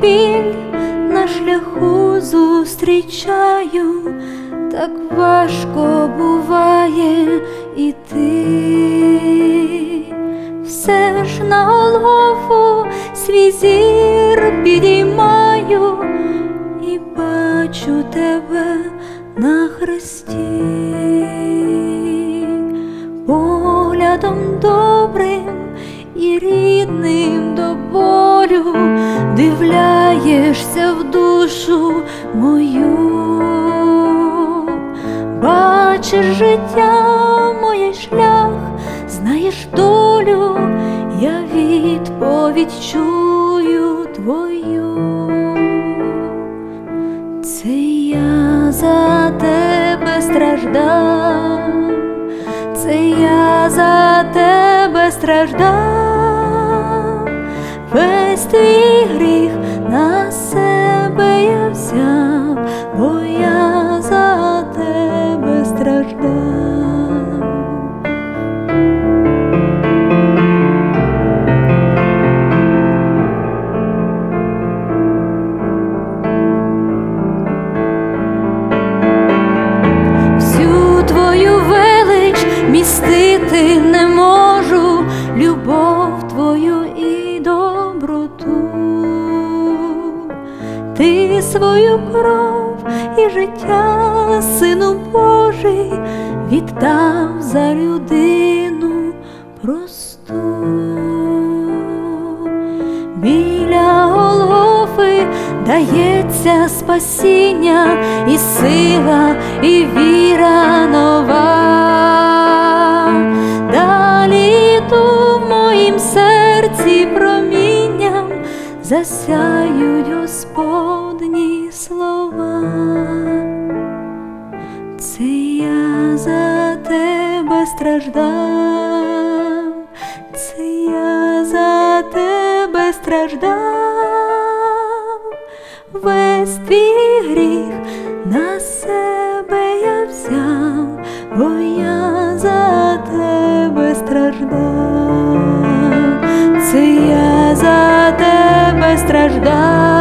біль на шляху зустрічаю, так важко буває іти, все ж на Голгофу свій зір підіймаю і бачу тебе на хресті, поглядом добрим і рідним дивляєшся в душу мою, бачиш життя, моє шлях, знаєш долю, я відповідь чую твою. Це я за тебе страждав, це я за тебе страждав, весь твій гріх на себе я взяв, бо я за тебе страждав. Доброту, ти свою кров і життя, сину Божий, віддав за людину просту. Біля Голгофи дається спасіння і сила, і віра засяють Господні слова. Це я за тебе страждав, це я за тебе страждав, весь твій гріх на себе я взяв, бо я за тебе страждав, це я за тебе страждав.